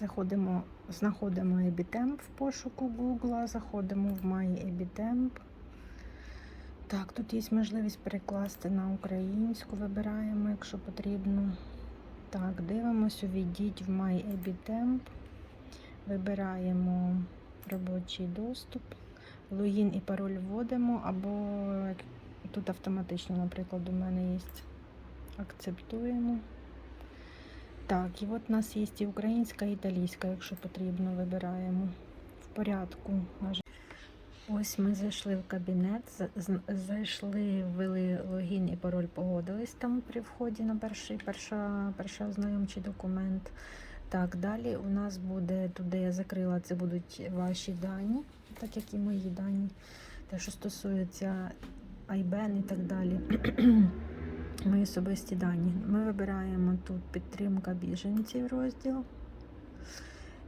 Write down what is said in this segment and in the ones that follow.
Заходимо, знаходимо Ebitemp в пошуку Google, заходимо в My. Так, тут є можливість перекласти на українську, вибираємо, якщо потрібно. Так, дивимося, увійдіть в My. Вибираємо робочий доступ. Логін і пароль вводимо, або тут автоматично, наприклад, у мене є. Акцептуємо. Так, і от у нас є і українська, і італійська, якщо потрібно, вибираємо в порядку. Ось ми зайшли в кабінет, зайшли, ввели логін і пароль, погодились там при вході на перший, перша, перший ознайомчий документ. Так, далі у нас буде, туди я закрила, це будуть ваші дані, так як і мої дані. Те, що стосується IBAN і так далі. Мої особисті дані. Ми вибираємо тут підтримка біженців розділ.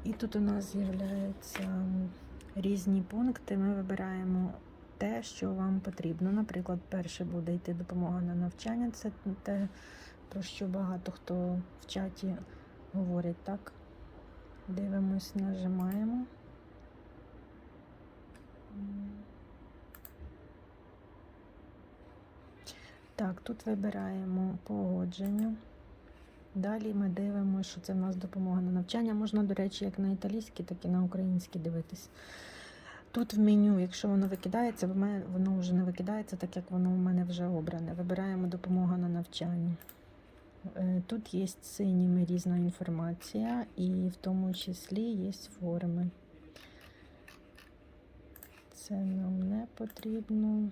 І тут у нас з'являються різні пункти. Ми вибираємо те, що вам потрібно. Наприклад, перше буде йти допомога на навчання. Це те, про що багато хто в чаті говорить, так? Дивимось, нажимаємо. Так, тут вибираємо погодження. Далі ми дивимося, що це в нас допомога на навчання. Можна, до речі, як на італійській, так і на українській дивитись. Тут в меню, якщо воно викидається, воно вже не викидається, так як воно у мене вже обране. Вибираємо допомога на навчання. Е, Тут є синіми різна інформація, і в тому числі є форми. Це нам не потрібно.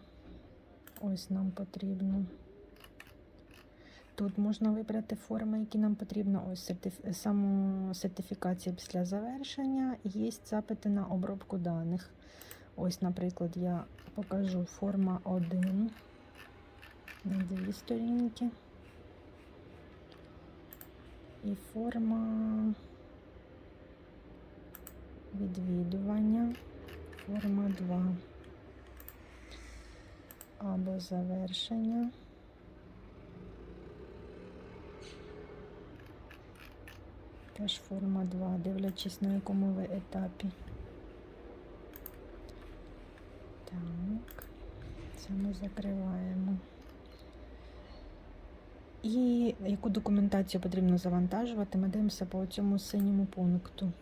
Ось нам потрібно. Тут можна вибрати форми, які нам потрібно. Ось сертиф... самосертифікація після завершення. Є запити на обробку даних. Ось, наприклад, я покажу форма 1 на дві сторінки. І форма відвідування. Форма 2 або завершення. Теж форма 2, дивлячись на якому ви етапі. Так, це ми закриваємо. І яку документацію потрібно завантажувати, ми дивимося по цьому синьому пункту.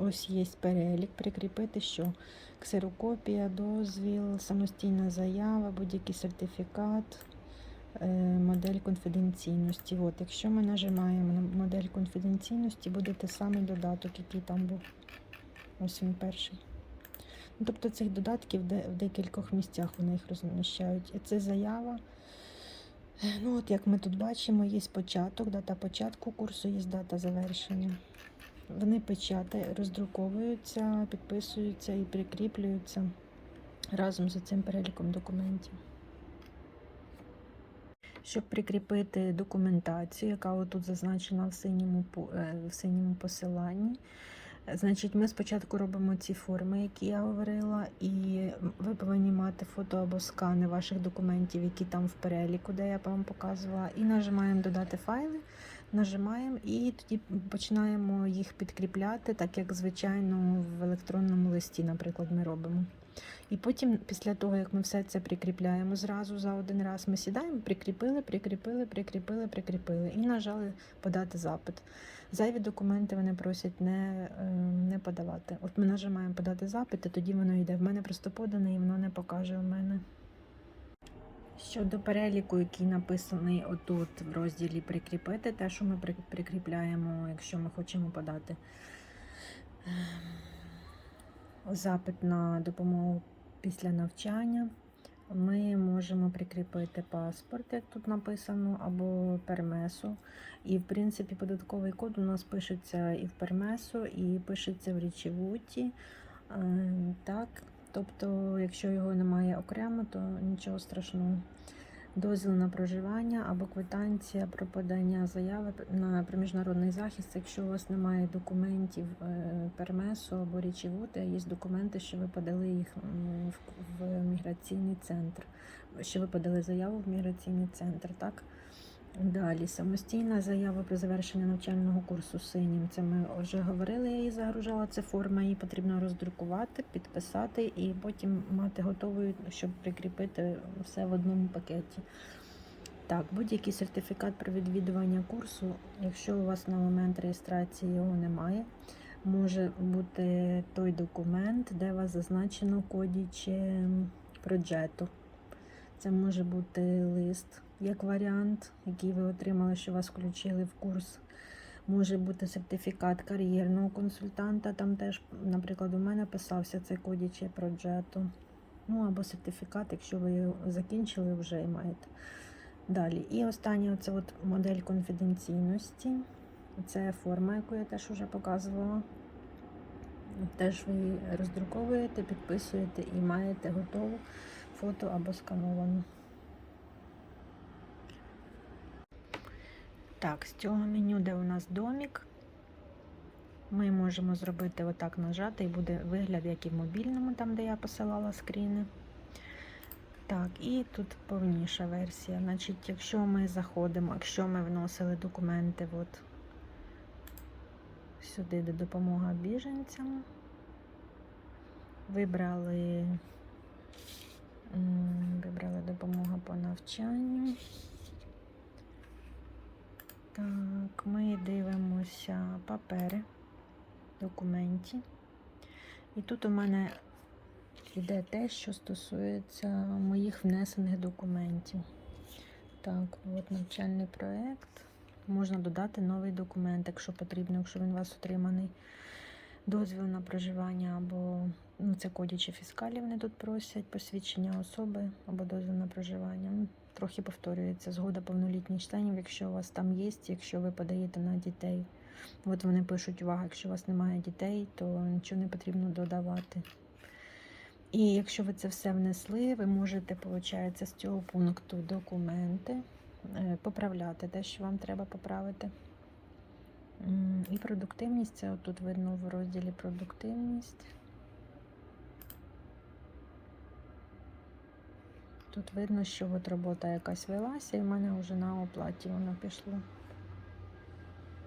Ось є перелік, прикріпити, що ксерокопія, дозвіл, самостійна заява, будь-який сертифікат, е, модель конфіденційності. От, якщо ми нажимаємо на модель конфіденційності, буде те самий додаток, який там був. Ось він перший. Ну, тобто цих додатків в декількох місцях вони їх розміщають. І це заява. Ну, от як ми тут бачимо, є початок, дата початку курсу, є дата завершення. Вони печати, роздруковуються, підписуються і прикріплюються разом з цим переліком документів. Щоб прикріпити документацію, яка отут зазначена в синьому, е, в синьому посиланні, значить, ми спочатку робимо ці форми, які я говорила, і ви повинні мати фото або скани ваших документів, які там в переліку, де я вам показувала, і нажимаємо додати файли. Нажимаємо і тоді починаємо їх підкріпляти, так як звичайно в електронному листі, наприклад, ми робимо. І потім, після того, як ми все це прикріпляємо зразу за один раз, ми сідаємо, прикріпили, прикріпили, прикріпили, прикріпили і нажали подати запит. Зайві документи вони просять не, е, не подавати. От ми нажимаємо подати запит, і тоді воно йде. В мене просто подане і воно не покаже у мене. Щодо переліку, який написаний отут в розділі прикріпити, те, що ми прикріпляємо, якщо ми хочемо подати ем, запит на допомогу після навчання, ми можемо прикріпити паспорт, як тут написано, або пермесу. І, в принципі, податковий код у нас пишеться і в пермесу, і пишеться в річевуті. Ем, Так, тобто, якщо його немає окремо, то нічого страшного. Дозвіл на проживання або квитанція про подання заяви на міжнародний захист. Якщо у вас немає документів е, пермесу або річевути, є документи, що ви подали їх в міграційний центр, що ви подали заяву в міграційний центр, так? Далі самостійна заява про завершення навчального курсу синім. Це ми вже говорили, я її загружала. Це форма, її потрібно роздрукувати, підписати і потім мати готовою, щоб прикріпити все в одному пакеті. Так, будь-який сертифікат про відвідування курсу, якщо у вас на момент реєстрації його немає, може бути той документ, де вас зазначено кодіче бюджету. Це може бути лист як варіант, який ви отримали, що вас включили в курс. Може бути сертифікат кар'єрного консультанта. Там теж, наприклад, у мене писався цей кодіче проджету. Ну або сертифікат, якщо ви його закінчили вже і маєте. Далі. І останнє це от модель конфіденційності. Це форма, яку я теж вже показувала. Теж ви роздруковуєте, підписуєте і маєте готову фото або скановану. Так, з цього меню, де у нас домік, ми можемо зробити отак нажати, і буде вигляд, як і в мобільному, там, де я посилала скріни. Так, і тут повніша версія. Значить, якщо ми заходимо, якщо ми вносили документи от сюди, де допомога біженцям, вибрали, вибрали допомога по навчанню. Так, ми дивимося папери, документі. І тут у мене йде те, що стосується моїх внесених документів. Так, от навчальний проєкт. Можна додати новий документ, якщо потрібно, якщо він у вас отриманий. Дозвіл на проживання або ну, це кодячі фіскалі, вони тут просять, посвідчення особи або дозвіл на проживання. Трохи повторюється. Згода повнолітніх членів, якщо у вас там є, якщо ви подаєте на дітей. От вони пишуть, увага, якщо у вас немає дітей, то нічого не потрібно додавати. І якщо ви це все внесли, ви можете, виходить, з цього пункту документи е, поправляти те, що вам треба поправити. І продуктивність, це тут видно в розділі продуктивність. Тут видно, що от робота якась велася, і в мене вже на оплаті воно пішло.